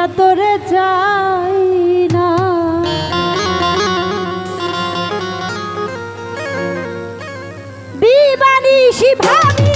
ছাড়িয়া তোরে যাই না। দিবানি শিভাবি